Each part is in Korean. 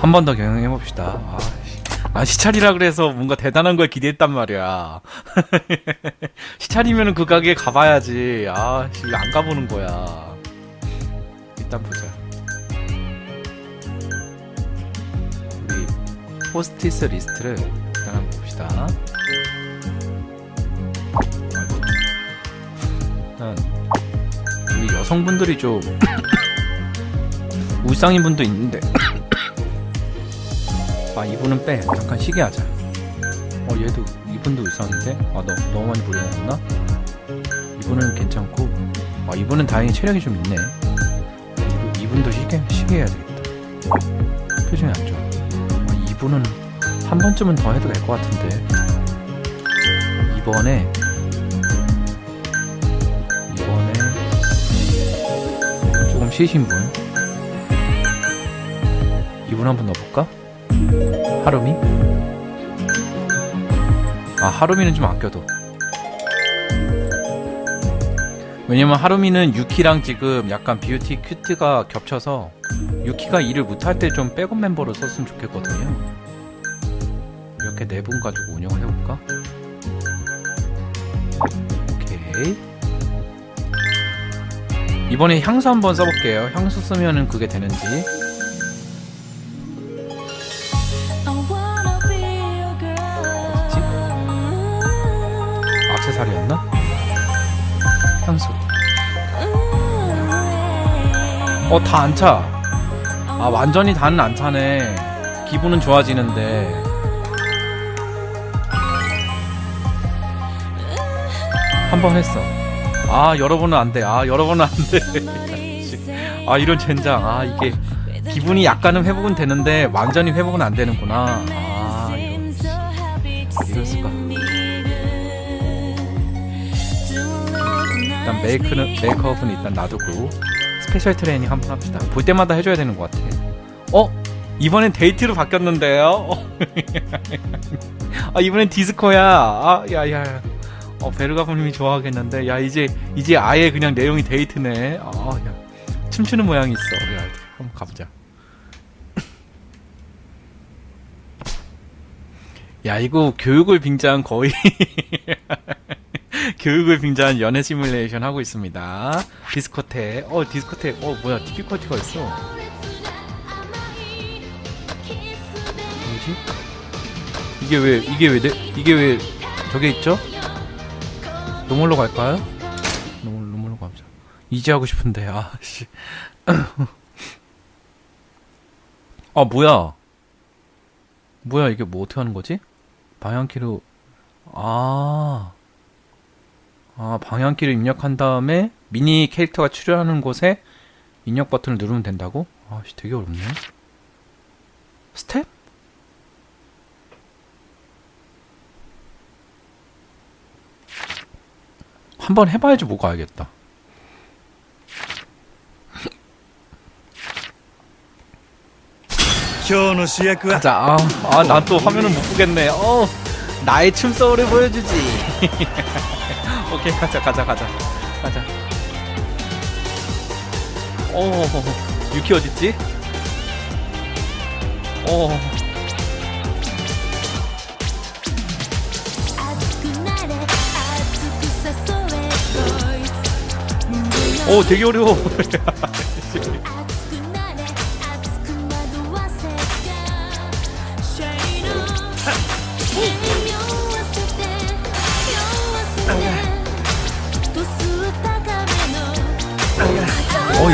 한 번 더 경영해 봅시다. 아, 씨. 아 시찰이라 그래서 뭔가 대단한 걸 기대했단 말이야. 시찰이면은 그 가게에 가봐야지. 아, 씨, 왜안 가보는 거야. 일단 보자. 우리 포스티스 리스트를 일단 한번 봅시다. 우리 여성분들이 좀 울상인 분도 있는데 아 이분은 빼. 잠깐 쉬게 하자. 어 얘도 이분도 울상인데? 아 너 너무 많이 보려놨나. 이분은 괜찮고. 아 이분은 다행히 체력이 좀 있네. 이분, 이분도 쉬게 쉬게 해야 되겠다. 표정이 안 좋아. 아, 이분은 한 번쯤은 더 해도 될 것 같은데. 이번에 이번에 조금 쉬신 분. 이분 한 번 넣어볼까? 하루미? 아 하루미는 좀 아껴도 왜냐면 하루미는 유키랑 지금 약간 뷰티 큐트가 겹쳐서 유키가 일을 못할 때 좀 백업 멤버로 썼으면 좋겠거든요. 이렇게 네 분 가지고 운영을 해볼까? 오케이. 이번에 향수 한번 써볼게요. 향수 쓰면은 그게 되는지 어 다 안 차. 아 완전히 다는 안 차네. 기분은 좋아지는데. 한 번 했어. 아 여러분은 안 돼. 아 여러분은 안 돼. 아 이런 젠장. 아 이게 기분이 약간은 회복은 되는데 완전히 회복은 안 되는구나. 아. 이럴 수가. 일단 메이크는 메이크업은 일단 놔두고 스페셜 트레이닝 한번 합시다. 볼 때마다 해줘야 되는 것 같아. 어? 이번엔 데이트로 바뀌었는데요? 어? 아 이번엔 디스코야. 아 야 야. 어 베르가분님이 좋아하겠는데 야 이제 이제 아예 그냥 내용이 데이트네. 아 야 춤추는 모양이 있어. 야 한번 가보자. 야 이거 교육을 빙자한 거의 교육을 빙자한 연애 시뮬레이션 하고 있습니다. 디스코테. 어, 디스코테. 어, 뭐야. 디피컬티가 있어. 뭐지? 이게 왜, 이게 왜, 내, 이게 왜, 저게 있죠? 노멀로 갈까요? 노멀, 노멀로 가보자. 이제 하고 싶은데, 아, 씨. 아, 뭐야. 뭐야, 이게 뭐 어떻게 하는 거지? 방향키로, 아. 아, 방향키를 입력한 다음에 미니 캐릭터가 출연하는 곳에 입력 버튼을 누르면 된다고? 아, 씨, 되게 어렵네. 스텝? 한번 해봐야지 뭐가 알겠다. 가자. 아, 아, 난또 화면을 못 보겠네. 어, 나의 춤소울을 보여주지. 오케이, 가자, 가자, 가자, 가자. 오, 유키 어딨지? 오, 오, 되게 어려워.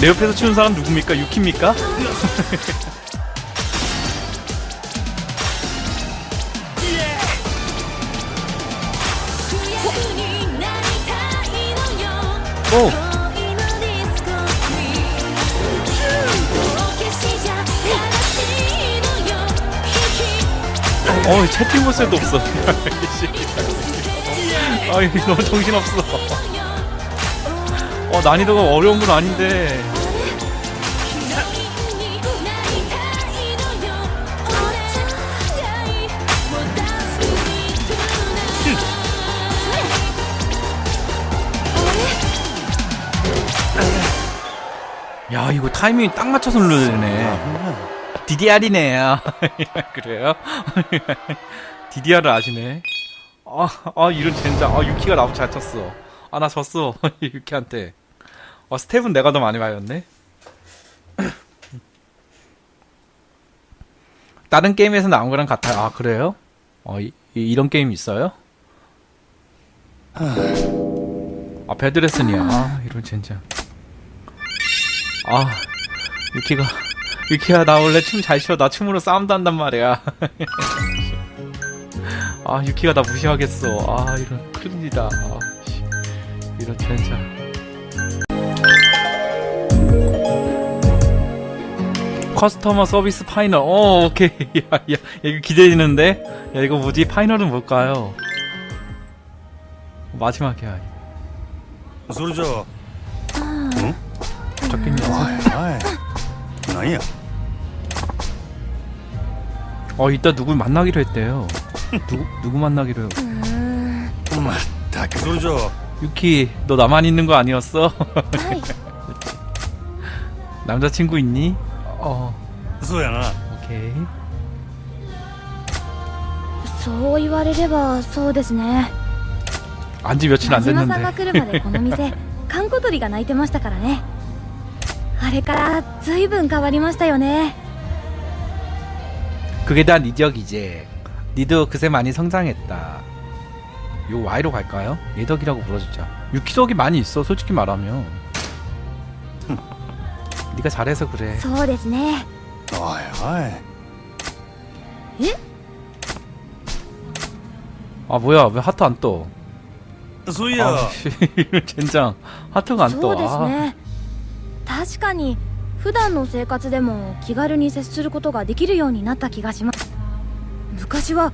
내 옆에서 치는 사람 누굽니까? 유키입니까? 오! 어, 어 채팅 볼 새도 없어. 아 너무 정신 없어. 어 난이도가 어려운 건 아닌데. 야 이거 타이밍 딱 맞춰서 눌러야 되네. DDR이네. 그래요? DDR을 아시네. 아, 아 이런 젠장. 아 유키가 나보고 잘 쳤어 아 나 졌어. 유키한테. 아 스텝은 내가 더 많이 맞았네. 다른 게임에서 나온 거랑 같아요. 아 그래요? 어 이, 이- 이런 게임 있어요? 아 배드레슨이야. 아 이런 젠장. 아 유키가 유키야 나 원래 춤 잘 춰. 나 춤으로 싸움도 한단 말이야. 아 유키가 나 무시하겠어. 아 이런 큰일이다. 아, 이렇게 하자. 커스터머 서비스 파이널 어 오케이. 야, 야 이거 기대되는데? 야 이거 뭐지? 파이널은 뭘까요? 마지막에 아니. 소리죠? 아. 응? 적겠냐 아, 아니야. 어 이따 누굴 만나기로 했대요. 누구 누구 만나기로요 맞다 음. 음, 아, 그 소리죠. 유키 너 나만 있는 거 아니었어 はい 남자친구 있니 어 そうやな 오케이 そう言われればそうですね 안지 며칠 안 真島さん 됐는데 が来るまでこの店閑古鳥が鳴いてましたからねあれから随分変わりましたよね 그게 다 니덕이제 니도 그새 많이 성장했다 요 Y로 갈까요? 예덕이라고 불러주자 유키덕이 많이 있어 솔직히 말하면 네가 잘해서 그래 そうですねおいお 아 뭐야 왜 하트 안 떠? いそういや 아, 씨, 젠장 하트가 안 そ 떠. うです 아, ね確かに普段の生活でも気軽に接することができるようになった気がします昔は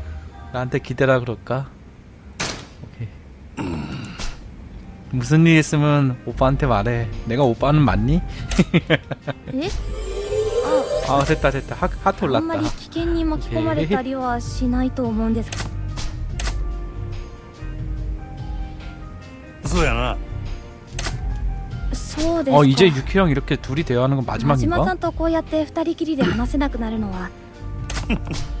나한테 기대라 그럴까 오케이 무슨 일 있으면 오빠한테 말해 내가 오빠는 맞니? え 아 됐다 됐다 하, 하트 あんま 올랐다 り危険に巻き込まれたりはしないと思うんですそうやなそうですか 어 이제 유키랑 이렇게 둘이 대화하는 건 真島さ 마지막인가? んとこうやって二人きりで話せなくなるのは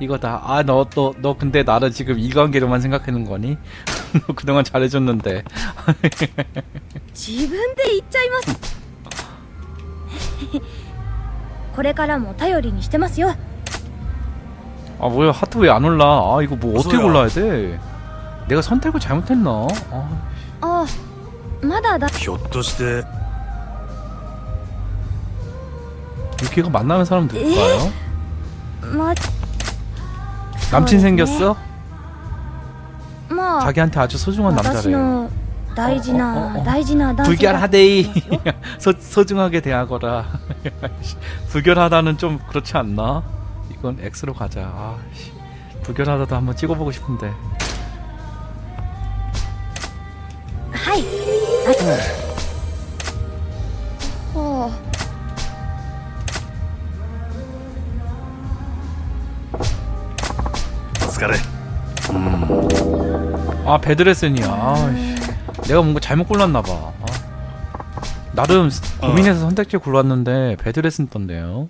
이거다 아 너 너 너 근데 나를 지금 이 관계로만 생각하는 거니? 너 그동안 잘해줬는데 自分で言っちゃいますこれからも頼りにしてますよ 아 뭐야 하트 왜 안 올라 아 이거 뭐 어떻게 무서워요. 골라야 돼 내가 선택을 잘못했나 아, あまだだひょっとして 유키가 만나는 사람 누굴까요? ま 남친 そうですね 생겼어? まあ 자기한테 아주 소중한 私 남자래 の大事な、おおおお大事な男性だ 불결하데이 소, 소중하게 대하거라 불결하다는 좀 그렇지 않나? 이건 X로 가자 아, 씨. 불결하다도 한번 찍어보고 싶은데 はいあ 그래. 음. 아 베드레슨이야. 아이씨. 내가 뭔가 잘못 골랐나봐. 아. 나름 어. 고민해서 선택지 골랐는데 베드레슨 던데요.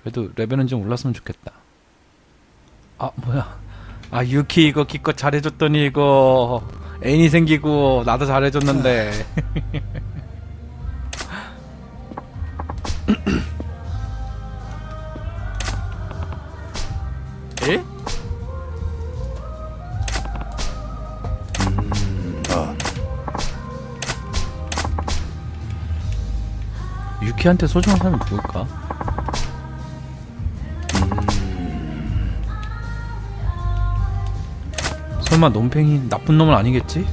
그래도 레벨은 좀 올랐으면 좋겠다. 아 뭐야? 아 유키 이거 기껏 잘해줬더니 이거 애인이 생기고 나도 잘해줬는데 유키한테 소중한 사람이 누굴까? 음... 설마 논팽이 나쁜 놈은 아니겠지?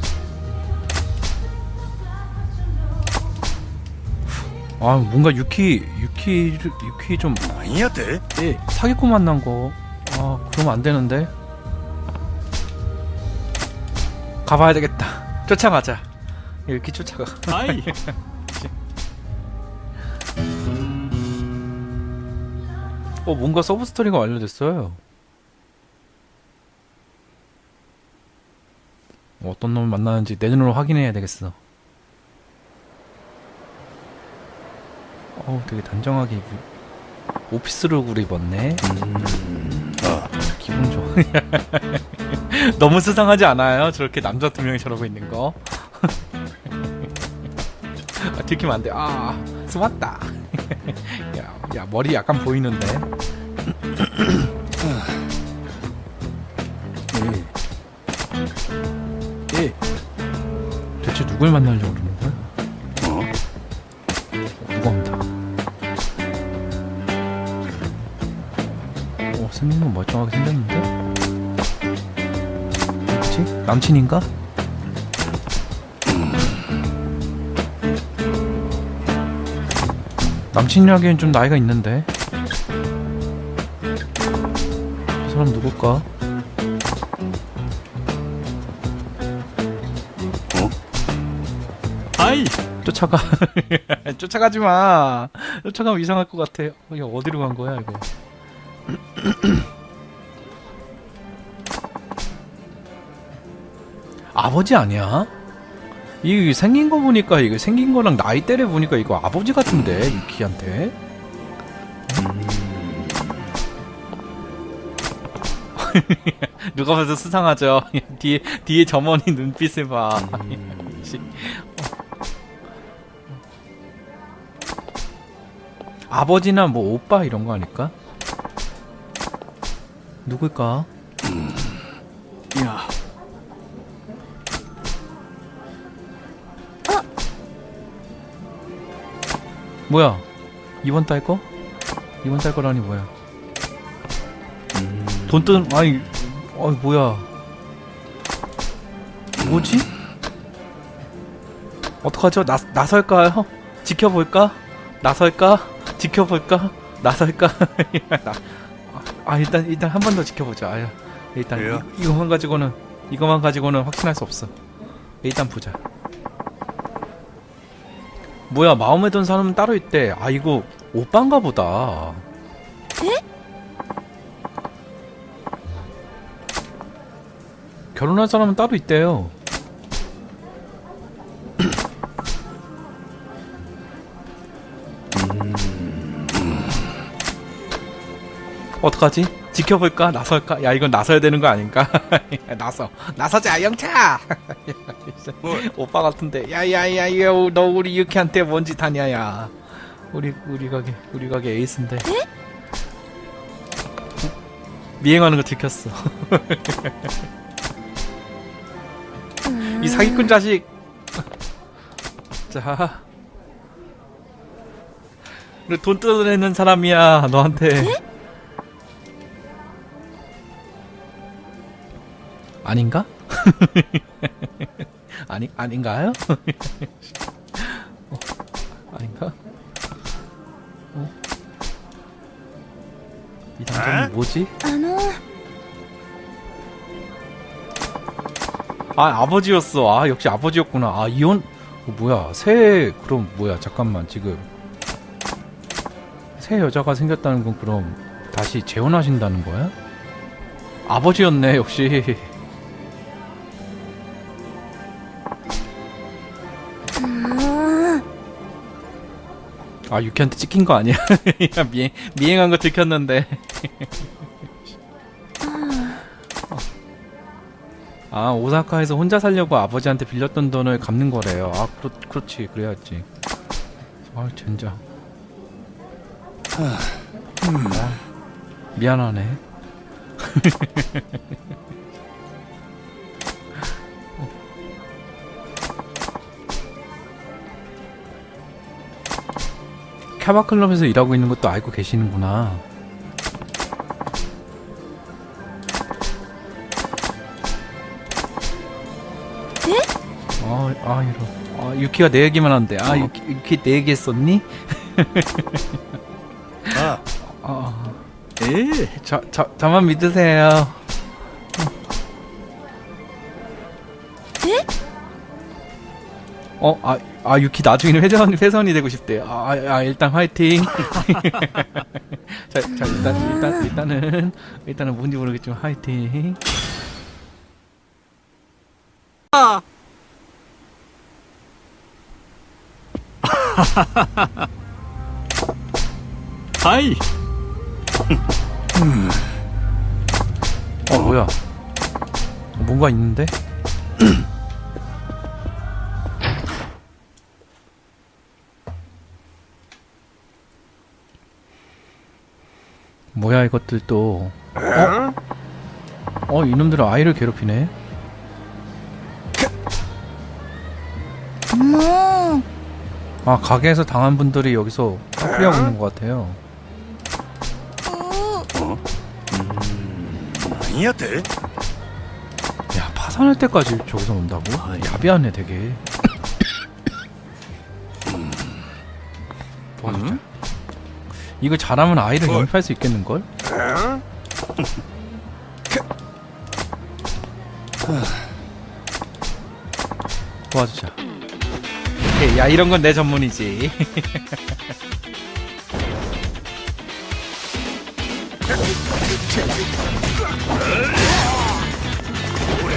아 뭔가 유키 유키 유키 좀 아니야 돼? 예 사기꾼 만난 거. 아 그러면 안 되는데. 가봐야 되겠다. 쫓아가자. 예, 이렇게 쫓아가. 아이. 어, 뭔가 서브 스토리가 완료됐어요. 어떤 놈을 만나는지 내 눈으로 확인해야 되겠어. 어, 되게 단정하게 입... 오피스룩을 입었네. 아, 기분 좋아. 너무 수상하지 않아요? 저렇게 남자 두 명이 저러고 있는 거. 아, 들키면 안 돼. 아, 숨었다. 야, 야, 머리 약간 보이는데. 예. 예. 대체 누굴 만나려고 그러는 거야? 누가 온다. 어, 생긴 건 멀쩡하게 생겼는데? 누구지? 남친인가? 남친이라기엔 좀 나이가 있는데? 저 사람 누굴까? 아이! 쫓아가. 쫓아가지 마. 쫓아가면 이상할 것 같아. 어, 이거 어디로 간 거야, 이거? 아버지 아니야? 이 생긴 거 보니까 이거 생긴 거랑 나이대를 보니까 이거 아버지 같은데 유키한테. 누가 봐도 수상하죠. 뒤에 뒤에 점원이 눈빛을 봐. 씨. 아버지나 뭐 오빠 이런 거 아닐까? 누굴까? い 뭐야? 이번 달 거? 이번 달 거라니 뭐야? 돈 뜯은 아니 어 뭐야? 뭐지? 어떡하죠? 나 나설까요? 지켜볼까? 나설까? 지켜볼까? 나설까? 나, 아 일단 일단 한 번 더 지켜보자. 아, 일단? 이, 이거만 가지고는 이거만 가지고는 확신할 수 없어. 일단 보자. 뭐야 마음에 든 사람은 따로 있대. 아 이거 오빠인가 보다. 결혼할 사람은 따로 있대요. 어떡하지? 지켜볼까? 나설까? 야 이건 나서야 되는 거 아닌가? 나서. 나서자 영차! 오빠 같은데. 야야야 이거 너 우리 유키한테 뭔 짓 하냐 야. 우리 우리 가게 우리 가게 에이스인데. 미행하는 거 들켰어. 이 사기꾼 자식! 자. 우리 돈 뜯어내는 사람이야 너한테 아닌가? 아니 아닌가요? 어, 아닌가? 어? 이 남자는 에? 뭐지? あの아 아버지였어. 아 역시 아버지였구나. 아 이혼 어, 뭐야 새 그럼 뭐야 잠깐만 지금 새 여자가 생겼다는 건 그럼 다시 재혼하신다는 거야? 아버지였네 역시. 아 유키한테 찍힌 거 아니야? 야, 미행 미행한 거 들켰는데. 아 오사카에서 혼자 살려고 아버지한테 빌렸던 돈을 갚는 거래요. 아 그렇 그렇지 그래야지. 아 젠장. 아, 미안하네. 캬바클럽에서 일하고 있는 것도 알고 계시는구나. 네? 아, 아 이런. 아 유키가 내 얘기만 한대 아 어. 유키, 유키 내 얘기 했었니? 아. 아, 아 예. 저, 저, 저만 믿으세요. 네? 어? 아 아, 유키 나중에는 회전, 회선이 되고 싶대. 아, 아, 일단 화이팅. 자, 자, 일단, 일단, 일단은, 일단은 뭔지 모르겠지만 화이팅. はい。 어, 뭐야. 뭔가 있는데? 뭐야 이것들 또 어? 어 이놈들은 아이를 괴롭히네 もう 아 가게에서 당한 분들이 여기서 커플하고 있는 것 같아요 何やて 야 파산할 때까지 저기서 논다고? 아이. 야비하네 되게 도와주자 응? 이거 잘하면 아이를. 영입할 수 있겠는걸? 도와주자 오케이 야 이런 건 내 전문이지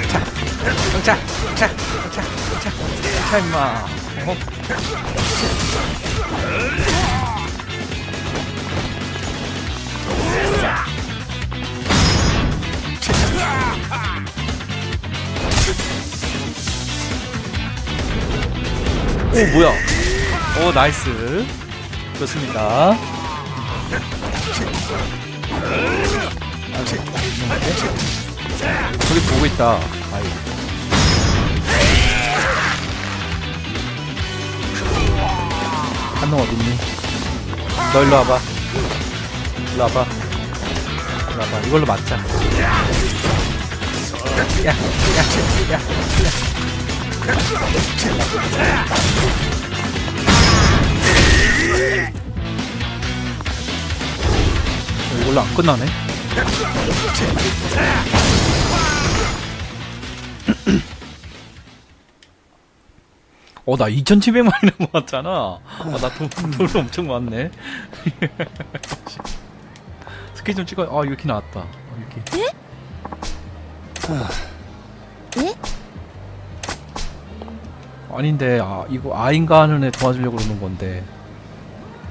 자, 자, 자, 자, 자, 자, 임마. 어? 오 뭐야? 오 나이스. 좋습니다. 저기 보고 있다. 아이. 한놈 어딨니? 너 일로 와봐. 일로 와봐. 일로 와봐. 이걸로 맞자. 야, 야, 야, 야. 어, 이걸로 안 끝나네. 어, 나 2,700만이 모았잖아. 아, 나 돈, 돈 엄청 많네. 스케일 좀 찍어. 아, 이렇게 나왔다. 어, 이렇게. 아닌데 아 이거 아인가 하는 애 도와주려고 그러는 건데.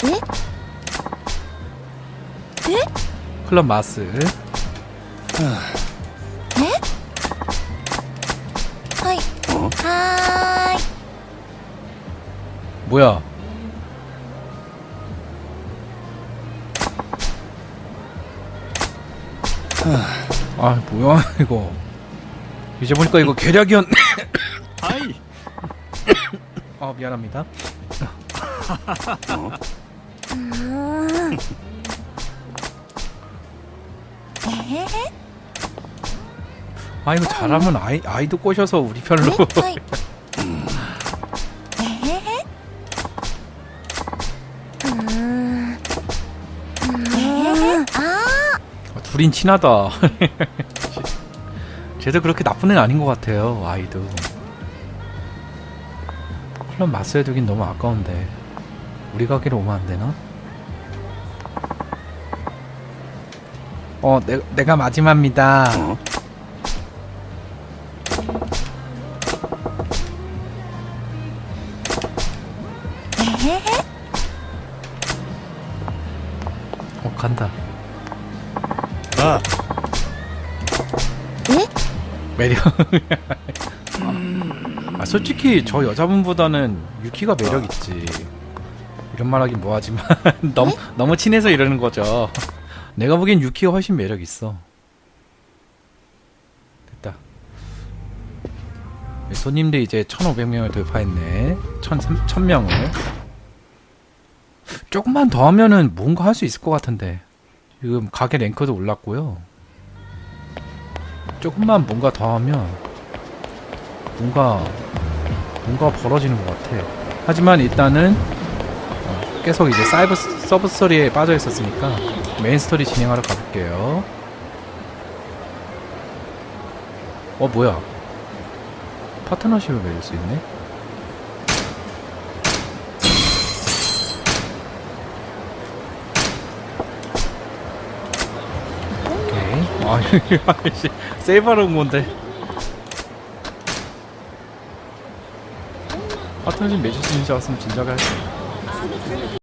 네? 네? 클럽 마스. 네? 하이. 어? 하이. 뭐야? 아 뭐야 이거. 이제 보니까 이거 계략이었 아 미안합니다. 아 이거 잘하면 아이 아이도 꼬셔서 우리 편으로. 아. 둘인 친하다. 쟤도 그렇게 나쁜 애 아닌 것 같아요 아이도. 플럼 마스에 두긴 너무 아까운데 우리 가게로 오면 안 되나? 어, 내, 내가 마지막입니다. 어? 간다. 아. 매력. 솔직히 저 여자분보다는 유키가 매력 있지. 이런 말하긴 뭐하지만 너무 너무 친해서 이러는 거죠. 내가 보기엔 유키가 훨씬 매력 있어. 됐다. 네, 손님들 이제 1,500명을 돌파했네. 1,000명을. 조금만 더 하면은 뭔가 할 수 있을 것 같은데. 지금 가게 랭커도 올랐고요. 조금만 뭔가 더 하면 뭔가 뭔가 벌어지는 것 같아. 하지만 일단은 어, 계속 이제 사이버 스- 서브 스토리에 빠져 있었으니까 메인 스토리 진행하러 가볼게요. 어 뭐야? 파트너십을 맺을 수 있네. 오케이. 아, 씨, 세이버로 온 건데. 파트너십 맺을 수 있는 줄 알았으면 진작에 할 수.